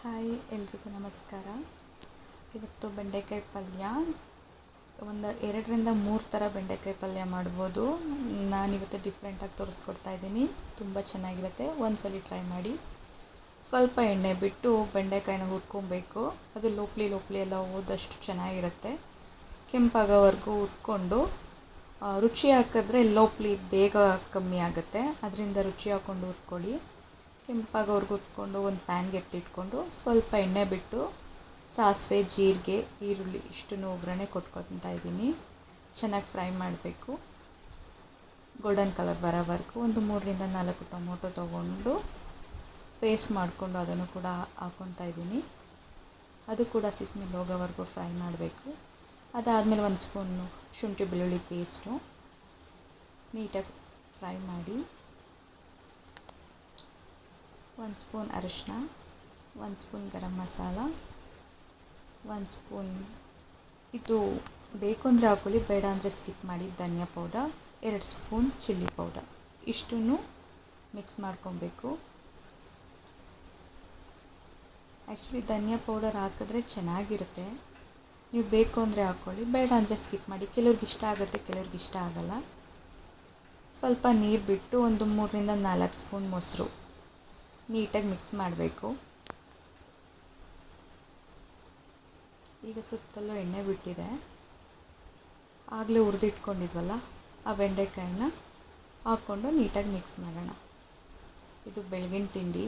Hi ಎಲ್ರಿಗೂ ನಮಸ್ಕಾರ. ಇವತ್ತು ಬೆಂಡೆಕಾಯಿ ಪಲ್ಯ. ಒಂದು ಎರಡರಿಂದ ಮೂರು ಥರ ಬೆಂಡೆಕಾಯಿ ಪಲ್ಯ ಮಾಡ್ಬೋದು. ನಾನಿವತ್ತು ಡಿಫ್ರೆಂಟಾಗಿ ತೋರಿಸ್ಕೊಡ್ತಾ ಇದ್ದೀನಿ. ತುಂಬ ಚೆನ್ನಾಗಿರುತ್ತೆ. ಒಂದ್ಸಲ ಟ್ರೈ ಮಾಡಿ. ಸ್ವಲ್ಪ ಎಣ್ಣೆ ಬಿಟ್ಟು ಬೆಂಡೆಕಾಯಿನ ಹುರ್ಕೊಬೇಕು. ಅದು ಲೋಪ್ಲಿ ಲೋಪ್ಲಿ ಎಲ್ಲ ಹೋದಷ್ಟು ಚೆನ್ನಾಗಿರುತ್ತೆ. ಕೆಂಪಾಗೋವರೆಗೂ ಹುರ್ಕೊಂಡು ರುಚಿ ಹಾಕಿದ್ರೆ ಲೋಪ್ಲಿ ಬೇಗ ಕಮ್ಮಿ ಆಗುತ್ತೆ. ಅದರಿಂದ ರುಚಿ ಹಾಕ್ಕೊಂಡು ಹುರ್ಕೊಳ್ಳಿ. ಕೆಂಪಾಗೋವರೆಗೂ ಹುರ್ಕೊಂಡು ಒಂದು ಪ್ಯಾನ್ಗೆ ಎತ್ತಿಟ್ಕೊಂಡು ಸ್ವಲ್ಪ ಎಣ್ಣೆ ಬಿಟ್ಟು ಸಾಸಿವೆ, ಜೀರಿಗೆ, ಈರುಳ್ಳಿ ಇಷ್ಟನ್ನು ಒಗ್ಗರಣೆ ಕೊಟ್ಕೊತಾ ಇದ್ದೀನಿ. ಚೆನ್ನಾಗಿ ಫ್ರೈ ಮಾಡಬೇಕು. ಗೋಲ್ಡನ್ ಕಲರ್ ಬರೋವರೆಗೂ ಒಂದು ಮೂರರಿಂದ ನಾಲ್ಕು ಟೊಮೊಟೊ ತೊಗೊಂಡು ಪೇಸ್ಟ್ ಮಾಡಿಕೊಂಡು ಅದನ್ನು ಕೂಡ ಹಾಕ್ಕೊತಾ ಇದ್ದೀನಿ. ಅದು ಕೂಡ ಸಿಸ್ಮಿಲ್ ಹೋಗೋವರೆಗೂ ಫ್ರೈ ಮಾಡಬೇಕು. ಅದಾದಮೇಲೆ ಒಂದು ಸ್ಪೂನು ಶುಂಠಿ ಬೆಳ್ಳುಳ್ಳಿ ಪೇಸ್ಟು ನೀಟಾಗಿ ಫ್ರೈ ಮಾಡಿ ಒಂದು ಸ್ಪೂನ್ ಅರಿಶಿನ ಒಂದು ಸ್ಪೂನ್ ಗರಂ ಮಸಾಲ ಒಂದು ಸ್ಪೂನ್ ಇದು ಬೇಕು ಅಂದರೆ ಹಾಕ್ಕೊಳ್ಳಿ ಬೇಡ ಅಂದರೆ ಸ್ಕಿಪ್ ಮಾಡಿ ಧನಿಯಾ ಪೌಡರ್ ಎರಡು ಸ್ಪೂನ್ ಚಿಲ್ಲಿ ಪೌಡರ್ ಇಷ್ಟನ್ನು ಮಿಕ್ಸ್ ಮಾಡ್ಕೊಬೇಕು. ಆ್ಯಕ್ಚುಲಿ ಧನಿಯಾ ಪೌಡರ್ ಹಾಕಿದ್ರೆ ಚೆನ್ನಾಗಿರುತ್ತೆ. ನೀವು ಬೇಕು ಅಂದರೆ ಹಾಕ್ಕೊಳ್ಳಿ ಬೇಡ ಅಂದರೆ ಸ್ಕಿಪ್ ಮಾಡಿ. ಕೆಲವ್ರಿಗೆ ಇಷ್ಟ ಆಗುತ್ತೆ, ಕೆಲವ್ರಿಗೆ ಇಷ್ಟ ಆಗಲ್ಲ. ಸ್ವಲ್ಪ ನೀರು ಬಿಟ್ಟು ಒಂದು ಮೂರರಿಂದ ನಾಲ್ಕು ಸ್ಪೂನ್ ಮೊಸರು. ನೀಟಾಗಿ ಮಿಕ್ಸ್ ಮಾಡಬೇಕು. ಈಗ ಸುತ್ತಲೂ ಎಣ್ಣೆ ಬಿಟ್ಟಿದೆ. ಆಗಲೇ ಹುರಿದಿಟ್ಕೊಂಡಿದ್ವಲ್ಲ, ಆ ಬೆಂಡೆಕಾಯಿನ ಹಾಕ್ಕೊಂಡು ನೀಟಾಗಿ ಮಿಕ್ಸ್ ಮಾಡೋಣ. ಇದು ಬೆಳಗಿನ ತಿಂಡಿ.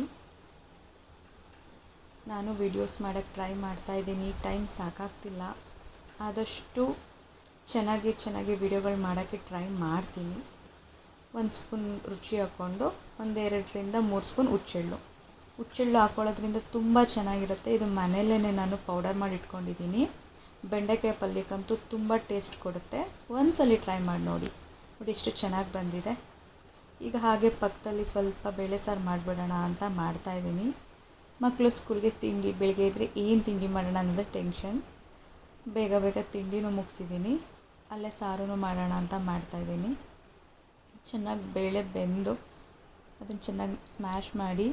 ನಾನು ವಿಡಿಯೋಸ್ ಮಾಡೋಕ್ಕೆ ಟ್ರೈ ಮಾಡ್ತಾಯಿದ್ದೀನಿ ಟೈಮ್ ಸಾಕಾಗ್ತಿಲ್ಲ. ಆದಷ್ಟು ಚೆನ್ನಾಗಿ ಚೆನ್ನಾಗಿ ವಿಡಿಯೋಗಳು ಮಾಡೋಕ್ಕೆ ಟ್ರೈ ಮಾಡ್ತೀನಿ. ಒಂದು ಸ್ಪೂನ್ ರುಚಿ ಹಾಕ್ಕೊಂಡು ಒಂದೆರಡರಿಂದ ಮೂರು ಸ್ಪೂನ್ ಹುಚ್ಚೆಳ್ಳು. ಹುಚ್ಚೆಳ್ಳು ಹಾಕ್ಕೊಳ್ಳೋದ್ರಿಂದ ತುಂಬ ಚೆನ್ನಾಗಿರುತ್ತೆ. ಇದು ಮನೆಯಲ್ಲೇ ನಾನು ಪೌಡರ್ ಮಾಡಿ ಇಟ್ಕೊಂಡಿದ್ದೀನಿ. ಬೆಂಡೆಕಾಯಿ ಪಲ್ಯಕ್ಕಂತೂ ತುಂಬ ಟೇಸ್ಟ್ ಕೊಡುತ್ತೆ. ಒಂದ್ಸಲ ಟ್ರೈ ಮಾಡಿ ನೋಡಿ. ನೋಡಿ ಎಷ್ಟು ಚೆನ್ನಾಗಿ ಬಂದಿದೆ. ಈಗ ಹಾಗೆ ಪಕ್ಕದಲ್ಲಿ ಸ್ವಲ್ಪ ಬೇಳೆ ಸಾರು ಮಾಡಿಬಿಡೋಣ ಅಂತ ಮಾಡ್ತಾಯಿದ್ದೀನಿ ಮಕ್ಕಳು ಸ್ಕೂಲ್ಗೆ ತಿಂಡಿ, ಬೆಳಗ್ಗೆ ಇದ್ದರೆ ಏನು ತಿಂಡಿ ಮಾಡೋಣ ಅನ್ನೋದು ಟೆನ್ಷನ್ ಬೇಗ ಬೇಗ ತಿಂಡಿನೂ ಮುಗಿಸಿದ್ದೀನಿ. ಅಲ್ಲೇ ಸಾರೂ ಮಾಡೋಣ ಅಂತ ಮಾಡ್ತಾಯಿದ್ದೀನಿ ಚೆನ್ನಾಗಿ ಬೇಳೆ ಬೆಂದು ಅದನ್ನು ಚೆನ್ನಾಗಿ ಸ್ಮ್ಯಾಶ್ ಮಾಡಿ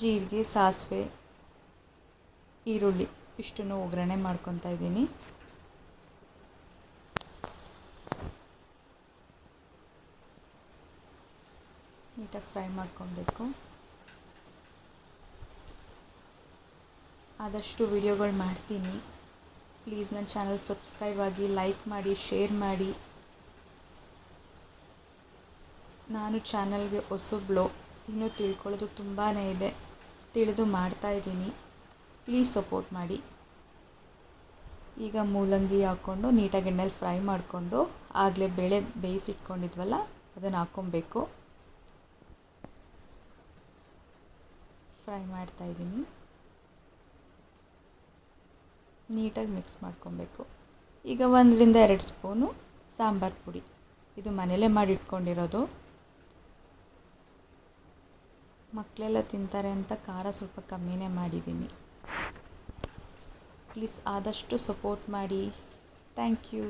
ಜೀರಿಗೆ, ಸಾಸಿವೆ, ಈರುಳ್ಳಿ ಇಷ್ಟನ್ನು ಒಗ್ಗರಣೆ ಮಾಡ್ಕೊತಾ ಇದ್ದೀನಿ. ನೀಟಾಗಿ ಫ್ರೈ ಮಾಡ್ಕೊಬೇಕು. ಆದಷ್ಟು ವಿಡಿಯೋಗಳು ಮಾಡ್ತೀನಿ. ಪ್ಲೀಸ್ ನನ್ನ ಚಾನಲ್ ಸಬ್ಸ್ಕ್ರೈಬ್ ಆಗಿ ಲೈಕ್ ಮಾಡಿ, ಶೇರ್ ಮಾಡಿ. ನಾನು ಚಾನಲ್ಗೆ ಹೊಸಬ್ಳು. ಇನ್ನೂ ತಿಳ್ಕೊಳ್ಳೋದು ತುಂಬಾ ಇದೆ. ತಿಳಿದು ಮಾಡ್ತಾಯಿದ್ದೀನಿ ಪ್ಲೀಸ್ ಸಪೋರ್ಟ್ ಮಾಡಿ. ಈಗ ಮೂಲಂಗಿ ಹಾಕ್ಕೊಂಡು ನೀಟಾಗಿ ಎಣ್ಣೆಲಿ ಫ್ರೈ ಮಾಡಿಕೊಂಡು, ಆಗಲೇ ಬೇಳೆ ಬೇಯಿಸಿಟ್ಕೊಂಡಿದ್ವಲ್ಲ, ಅದನ್ನು ಹಾಕ್ಕೊಬೇಕು. ಫ್ರೈ ಮಾಡ್ತಾಯಿದ್ದೀನಿ ನೀಟಾಗಿ ಮಿಕ್ಸ್ ಮಾಡ್ಕೊಬೇಕು. ಈಗ ಒಂದರಿಂದ ಎರಡು ಸ್ಪೂನು ಸಾಂಬಾರು ಪುಡಿ. ಇದು ಮನೇಲೇ ಮಾಡಿ ಇಟ್ಕೊಂಡಿರೋದು ಮಕ್ಕಳೆಲ್ಲ ತಿಂತಾರೆ ಅಂತ ಖಾರ ಸ್ವಲ್ಪ ಕಮ್ಮಿನೇ ಮಾಡಿದ್ದೀನಿ. ಪ್ಲೀಸ್ ಆದಷ್ಟು ಸಪೋರ್ಟ್ ಮಾಡಿ. Thank you.